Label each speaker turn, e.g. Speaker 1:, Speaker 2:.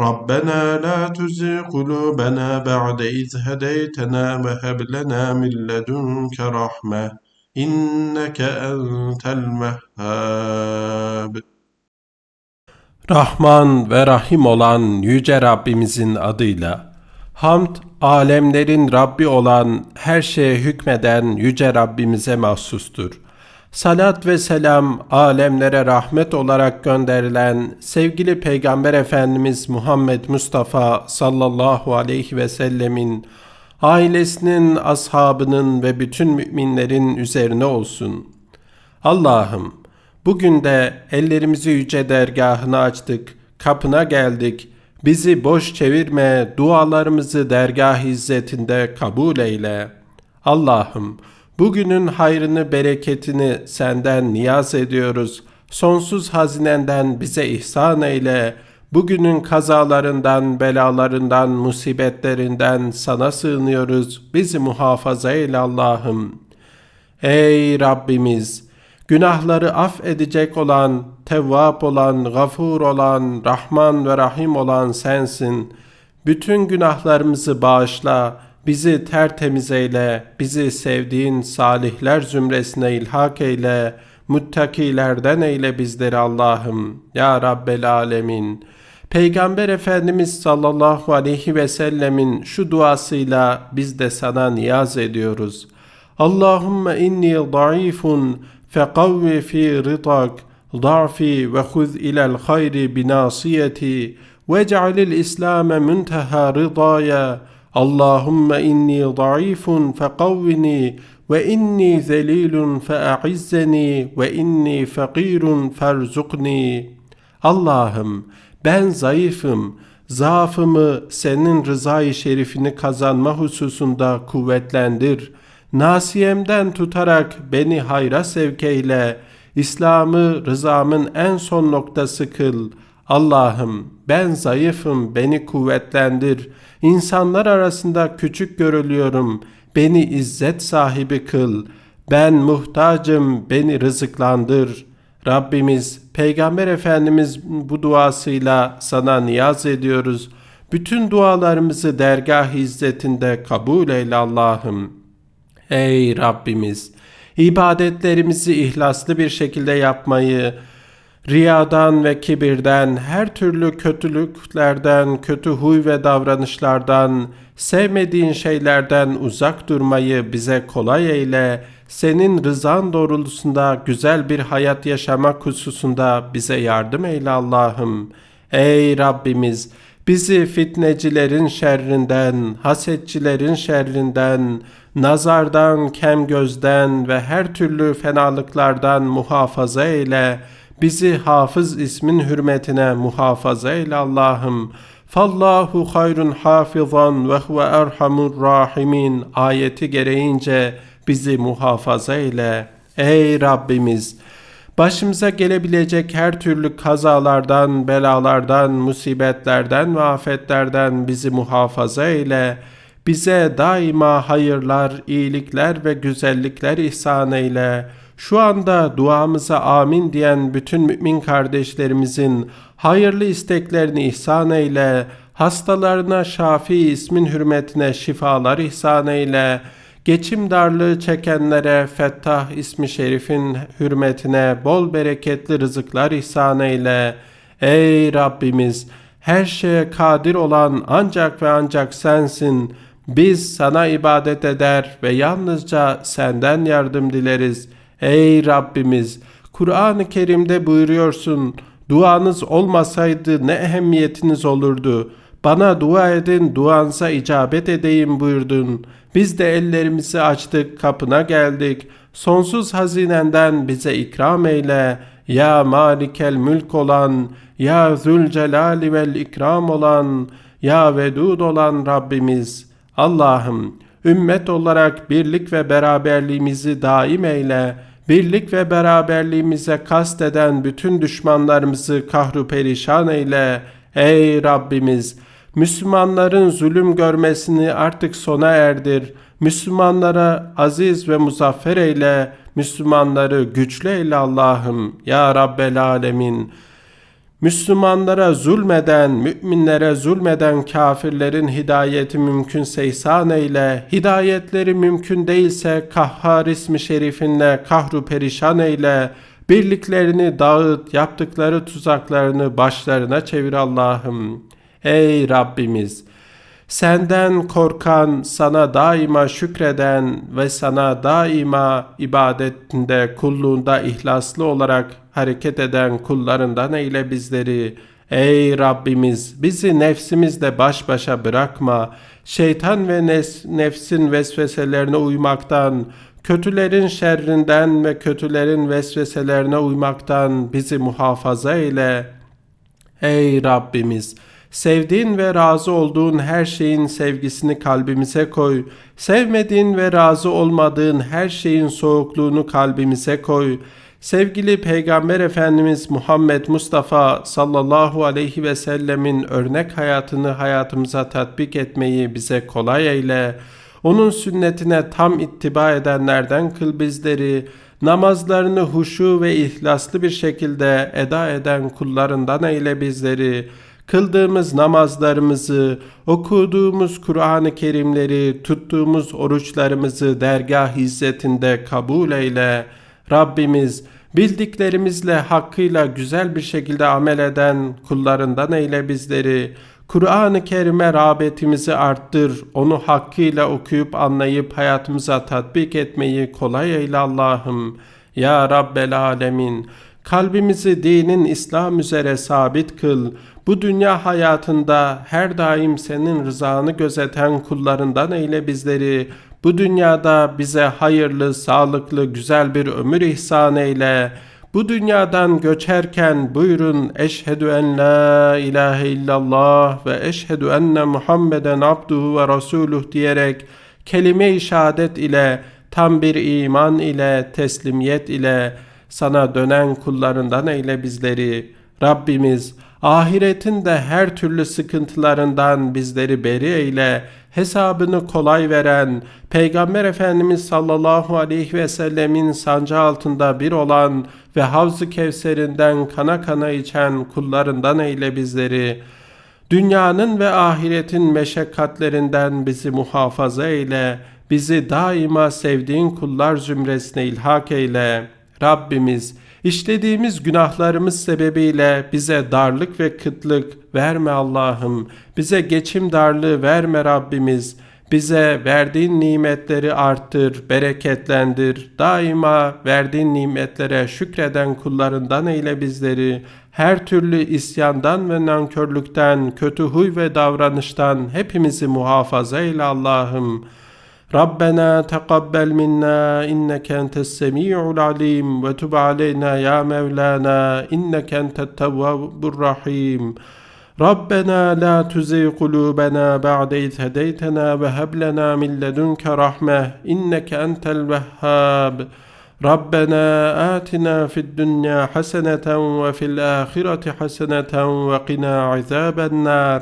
Speaker 1: ربنا لا تزغ قلوبنا بعد إذ هديتنا وهب لنا من لدنك رحمة إنك أنت الوهاب
Speaker 2: Rahman ve Rahim olan Yüce Rabbimizin adıyla, hamd, alemlerin Rabbi olan, her şeye hükmeden Yüce Rabbimize mahsustur. Salat ve selam, alemlere rahmet olarak gönderilen sevgili Peygamber Efendimiz Muhammed Mustafa sallallahu aleyhi ve sellemin, ailesinin, ashabının ve bütün müminlerin üzerine olsun. Allah'ım, Bugün de ellerimizi yüce dergahına açtık, kapına geldik. Bizi boş çevirme, dualarımızı dergah izzetinde kabul eyle. Allah'ım, bugünün hayrını, bereketini senden niyaz ediyoruz. Sonsuz hazinenden bize ihsan eyle. Bugünün kazalarından, belalarından, musibetlerinden sana sığınıyoruz. Bizi muhafaza eyle Allah'ım. Ey Rabbimiz! Günahları af edecek olan, tevvap olan, gafur olan, Rahman ve Rahim olan sensin. Bütün günahlarımızı bağışla, bizi tertemiz eyle, bizi sevdiğin salihler zümresine ilhak eyle, muttakilerden eyle bizleri Allah'ım. Ya Rabbel Alemin. Peygamber Efendimiz sallallahu aleyhi ve sellemin şu duasıyla biz de sana niyaz ediyoruz. Allahümme inni zayıfun فقو في رضاك ضعفي وخذ إلى الخير بناصيتي واجعل الإسلام منتهى رضايا Allahümme inni zayıfun fekavvini ve inni zelilun fea'izzeni ve inni fakirun ferzukni. Allah'ım ben zayıfım, zaafımı senin rızayı şerifini kazanma hususunda kuvvetlendir. Nasiyemden tutarak beni hayra sevk sevkeyle, İslam'ı rızamın en son noktası kıl.'' Allah'ım ben zayıfım beni kuvvetlendir. İnsanlar arasında küçük görülüyorum. Beni izzet sahibi kıl. Ben muhtacım beni rızıklandır. Rabbimiz Peygamber Efendimiz bu duasıyla sana niyaz ediyoruz. Bütün dualarımızı dergah izzetinde kabul eyle Allah'ım.'' Ey Rabbimiz! ibadetlerimizi ihlaslı bir şekilde yapmayı, riyadan ve kibirden, her türlü kötülüklerden, kötü huy ve davranışlardan, sevmediğin şeylerden uzak durmayı bize kolay eyle, senin rızan doğrultusunda güzel bir hayat yaşamak hususunda bize yardım eyle Allah'ım. Ey Rabbimiz! Bizi fitnecilerin şerrinden, hasetçilerin şerrinden, nazardan, kem gözden ve her türlü fenalıklardan muhafaza eyle. Bizi hafız ismin hürmetine muhafaza eyle Allah'ım. Fallahu hayrun hafizan ve huve erhamur rahimin ayeti gereğince bizi muhafaza eyle. Ey Rabbimiz! Başımıza gelebilecek her türlü kazalardan, belalardan, musibetlerden ve afetlerden bizi muhafaza eyle. Bize daima hayırlar, iyilikler ve güzellikler ihsan eyle. Şu anda duamıza amin diyen bütün mümin kardeşlerimizin hayırlı isteklerini ihsan eyle. Hastalarına Şafi ismin hürmetine şifalar ihsan eyle. Geçim darlığı çekenlere Fettah ismi şerifin hürmetine bol bereketli rızıklar ihsan eyle. Ey Rabbimiz! Her şeye kadir olan ancak ve ancak sensin. Biz sana ibadet eder ve yalnızca senden yardım dileriz. Ey Rabbimiz! Kur'an-ı Kerim'de buyuruyorsun, duanız olmasaydı ne ehemmiyetiniz olurdu? Bana dua edin, duanıza icabet edeyim buyurdun. Biz de ellerimizi açtık, kapına geldik. Sonsuz hazinenden bize ikram eyle. Ya malikel mülk olan, ya zülcelali vel ikram olan, ya vedud olan Rabbimiz. Allah'ım, ümmet olarak birlik ve beraberliğimizi daim eyle. Birlik ve beraberliğimize kasteden bütün düşmanlarımızı kahru perişan eyle. Ey Rabbimiz! Müslümanların zulüm görmesini artık sona erdir. Müslümanlara aziz ve muzaffer eyle. Müslümanları güçlü eyle Allah'ım. Ya Rabbel Alemin. Müslümanlara zulmeden, müminlere zulmeden kafirlerin hidayeti mümkünse ihsan eyle, hidayetleri mümkün değilse kahhar ismi şerifinle kahru perişan eyle, birliklerini dağıt, yaptıkları tuzaklarını başlarına çevir Allah'ım. Ey Rabbimiz! Senden korkan, sana daima şükreden ve sana daima ibadetinde, kulluğunda ihlaslı olarak hareket eden kullarından eyle bizleri. Ey Rabbimiz bizi nefsimizle baş başa bırakma. Şeytan ve nefsin vesveselerine uymaktan, kötülerin şerrinden ve kötülerin vesveselerine uymaktan bizi muhafaza eyle. Ey Rabbimiz! Sevdiğin ve razı olduğun her şeyin sevgisini kalbimize koy. Sevmediğin ve razı olmadığın her şeyin soğukluğunu kalbimize koy. Sevgili Peygamber Efendimiz Muhammed Mustafa sallallahu aleyhi ve sellemin örnek hayatını hayatımıza tatbik etmeyi bize kolay eyle. Onun sünnetine tam ittiba edenlerden kıl bizleri, namazlarını huşu ve ihlaslı bir şekilde eda eden kullarından eyle bizleri.'' Kıldığımız namazlarımızı, okuduğumuz Kur'an-ı Kerimleri, tuttuğumuz oruçlarımızı dergah hizmetinde kabul eyle. Rabbimiz bildiklerimizle hakkıyla güzel bir şekilde amel eden kullarından eyle bizleri. Kur'an-ı Kerim'e rağbetimizi arttır, onu hakkıyla okuyup anlayıp hayatımıza tatbik etmeyi kolay eyle Allah'ım. Ya Rabbel Alemin, kalbimizi dinin İslam üzere sabit kıl, bu dünya hayatında her daim senin rızanı gözeten kullarından eyle bizleri. Bu dünyada bize hayırlı, sağlıklı, güzel bir ömür ihsan eyle. Bu dünyadan göçerken buyurun eşhedü en la ilahe illallah ve eşhedü enne Muhammeden abduhu ve rasuluh diyerek kelime-i şehadet ile tam bir iman ile teslimiyet ile sana dönen kullarından eyle bizleri. Rabbimiz ahiretin de her türlü sıkıntılarından bizleri beri eyle, hesabını kolay veren, Peygamber Efendimiz sallallahu aleyhi ve sellemin sancı altında bir olan ve Havz-ı Kevser'inden kana kana içen kullarından eyle bizleri. Dünyanın ve ahiretin meşakkatlerinden bizi muhafaza eyle, bizi daima sevdiğin kullar zümresine ilhak eyle. Rabbimiz, İşlediğimiz günahlarımız sebebiyle bize darlık ve kıtlık verme Allah'ım. Bize geçim darlığı verme Rabbimiz. Bize verdiğin nimetleri arttır, bereketlendir. Daima verdiğin nimetlere şükreden kullarından eyle bizleri. Her türlü isyandan ve nankörlükten, kötü huy ve davranıştan hepimizi muhafaza eyle Allah'ım.'' ربنا تقبل منا إنك أنت السميع العليم وتب علينا يا مولانا إنك أنت التواب الرحيم. ربنا لا تزغ قلوبنا بعد إذ هديتنا وهب لنا من لدنك رحمة إنك أنت الوهاب. ربنا آتنا في الدنيا حسنة وفي الآخرة حسنة وقنا عذاب النار.